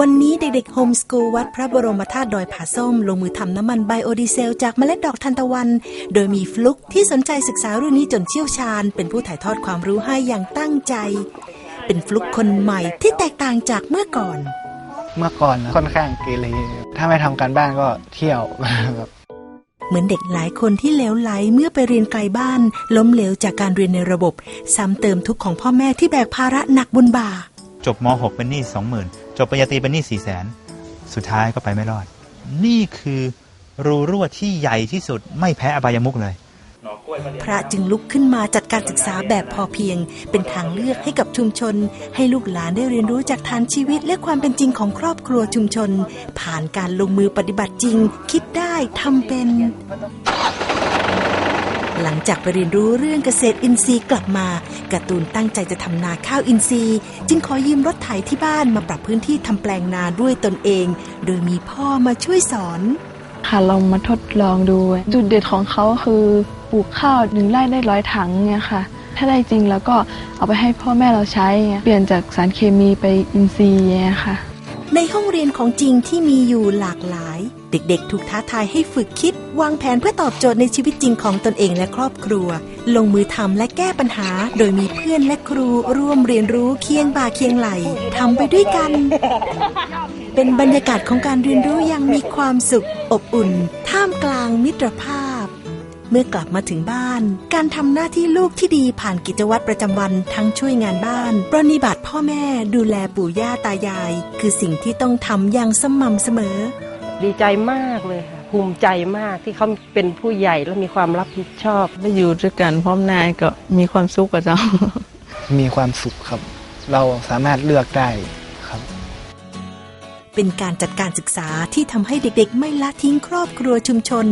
วันนี้เด็กๆโฮมสกูลวัดพระบรมธาตุดอยผาส้ม ลงมือทำน้ำมันไบโอดีเซล จากเมล็ดดอกทานตะวัน โดยมีฟลุกที่สนใจศึกษาเรื่องนี้จนเชี่ยวชาญ เป็นผู้ถ่ายทอดความรู้ให้อย่างตั้งใจ เป็นฟลุกคนใหม่ที่แตกต่างจากเมื่อก่อน เมื่อก่อนนะค่อนข้างเกเรถ้าไม่ทำการบ้านก็เที่ยวแบบเหมือนเด็กหลายคนที่เหลวไหลเมื่อไปเรียนไกลบ้าน ล้มเหลวจากการเรียนในระบบ ซ้ำเติมทุกข์ของพ่อแม่ที่แบกภาระหนักบนบ่าจบม .6 เป็นหนี้20,000 จบปริญญาตรีเป็นหนี้400,000สุดท้ายก็ไปไม่รอด นี่คือรูรั่วที่ใหญ่ที่สุดไม่แพ้อบายมุกเลย พระจึงลุกขึ้นมาจัดการศึกษาแบบพอเพียง เป็นทางเลือกให้กับชุมชน ให้ลูกหลานได้เรียนรู้จากฐานชีวิตและความเป็นจริงของครอบครัวชุมชน ผ่านการลงมือปฏิบัติจริง คิดได้ทำเป็น หลังจากไปเรียนรู้เรื่องเกษตรอินทรีย์กลับมาการ์ตูนตั้งใจจะทำนาข้าวอินทรีย์ จึงขอยืมรถไถที่บ้านมาปรับพื้นที่ทำแปลงนาด้วยตนเอง โดยมีพ่อมาช่วยสอนค่ะลองมาทดลองดู จุดเด็ดของเขาคือปลูกข้าวหนึ่งไร่ได้ร้อยถังเนี่ยค่ะ ถ้าได้จริงแล้วก็เอาไปให้พ่อแม่เราใช้เงี้ยเปลี่ยนจากสารเคมีไปอินทรีย์เนี่ยค่ะ ในห้องเรียนของจริงที่มีอยู่หลากหลาย เด็กๆ ถูกท้าทายให้ฝึกคิด วางแผนเพื่อตอบโจทย์ในชีวิตจริงของตนเองและครอบครัว ลงมือทำและแก้ปัญหา โดยมีเพื่อนและครูร่วมเรียนรู้เคียงบ่าเคียงไหลทำไปด้วยกัน เป็นบรรยากาศของการเรียนรู้อย่างมีความสุข อบอุ่น ท่ามกลางมิตรภาพเมื่อกลับมาถึงบ้าน การทำหน้าที่ลูกที่ดีผ่านกิจวัตรประจำวันทั้งช่วยงานบ้าน ปรนนิบัติ พ่อแม่ดูแลปู่ย่าตายาย คือสิ่งที่ต้องทำอย่างสม่ำเสมอ ดีใจมากเลยค่ะ ภูมิใจมากที่เขาเป็นผู้ใหญ่และมีความรับผิดชอบได้อยู่ด้วยกันพร้อมหนายก็มีความสุขกับเจ้า มีความสุขครับ เราสามารถเลือกได้ครับ เป็นการจัดการศึกษาที่ทำให้เด็กๆ ไม่ละทิ้งครอบครัวชุมชน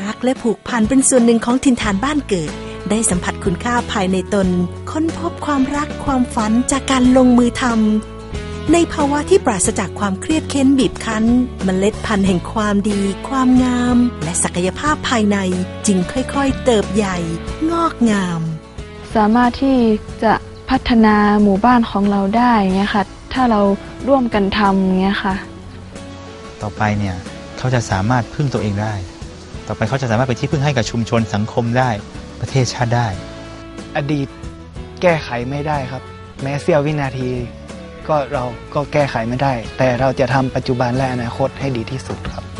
รักและผูกพันเป็นส่วนหนึ่งของถิ่นฐานบ้านเกิด ได้สัมผัสคุณค่าภายในตน ค้นพบความรักความฝันจากการลงมือทำในภาวะที่ปราศจากความเครียดเค้นบีบคั้นมเมล็ดพันธุ์แห่งความดี ความงาม และศักยภาพภายในจึงค่อยๆ เติบใหญ่ งอกงาม สามารถที่จะพัฒนาหมู่บ้านของเราได้เงี้ยค่ะถ้าเราร่วมกันทำเงี้ยค่ะ ต่อไปเนี่ยเขาจะสามารถพึ่งตัวเองได้ ต่อไปเขาจะสามารถเป็นที่พึ่งให้กับชุมชนสังคมได้ ประเทศชาติได้ อดีตแก้ไขไม่ได้ครับ แม้เสี้ยววินาที ก็เราก็แก้ไขไม่ได้ แต่เราจะทำปัจจุบันและอนาคตให้ดีที่สุดครับ